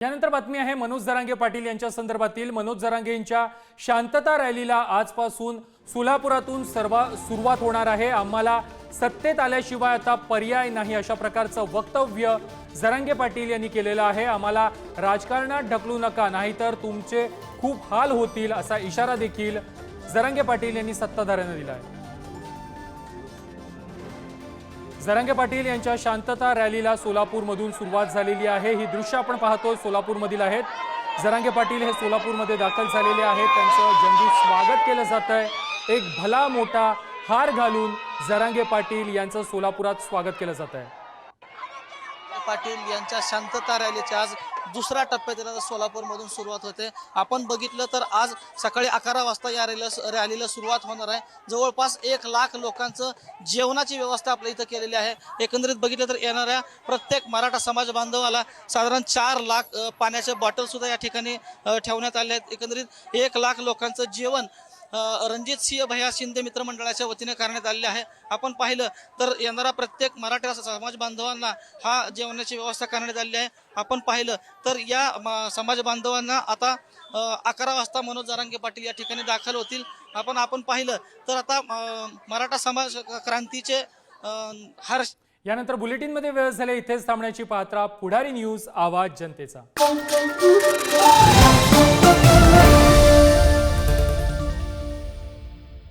यानंतर बातमी आहे मनोज जरांगे पाटील यांच्या संदर्भातील. मनोज जरांगे यांच्या शांतता रॅलीला आजपासून सोलापुरातून सर्व सुरुवात होणार आहे. आम्हाला सत्तेत आल्याशिवाय आता पर्याय नाही अशा प्रकारचं वक्तव्य जरांगे पाटील यांनी केलेलं आहे. आम्हाला राजकारणात ढकलू नका नाहीतर तुमचे खूप हाल होतील असा इशारा देखील जरांगे पाटील यांनी सत्ताधाऱ्यांना दिला आहे. जरांगे पाटील यांच्या शांतता रॅलीला सोलापूरमधून सुरुवात झालेली आहे. ही दृश्य आपण पाहतोय. सोलापूरमधील आहेत. जरांगे पाटील हे सोलापूरमध्ये दाखल झालेले आहेत. त्यांचं जंगी स्वागत केलं जात आहे एक भला मोठा हार घालून जरांगे पाटील यांचं सोलापुरात स्वागत केलं जात आहे पाटील यांच्या शांतता रॅलीच्या आज दुसऱ्या टप्प्यात सोलापूरमधून सुरुवात होते. आपण बघितलं तर आज सकाळी अकरा वाजता या रॅलीला रॅलीला सुरुवात होणार आहे. जवळपास एक लाख लोकांचं जेवणाची व्यवस्था आपल्या इथं केलेली आहे. एकंदरीत बघितलं तर येणाऱ्या प्रत्येक मराठा समाज बांधवाला साधारण चार लाख पाण्याच्या बॉटलसुद्धा बॉटल सुद्धा या ठिकाणी ठेवण्यात आले आहेत. एकंदरीत एक लाख लोकांचं जेवण रणजित सिंह भैया शिंदे मित्रमंडळाच्या वतीने करण्यात आलेले आहे. आपण पाहिलं तर येणारा प्रत्येक मराठा समाज बांधवांना हा जेवणाची व्यवस्था करण्यात आलेली आहे. आपण पाहिलं तर या म- समाज बांधवांना आता अकरा वाजता मनोज जारांगे पाटील या ठिकाणी दाखल होतील. आपण आपण पाहिलं तर आता मराठा समाज क्रांतीचे हर्ष यानंतर बुलेटिनमध्ये वेळ झाले इथेच थांबण्याची पात्रा. पुढारी न्यूज आवाज जनतेचा.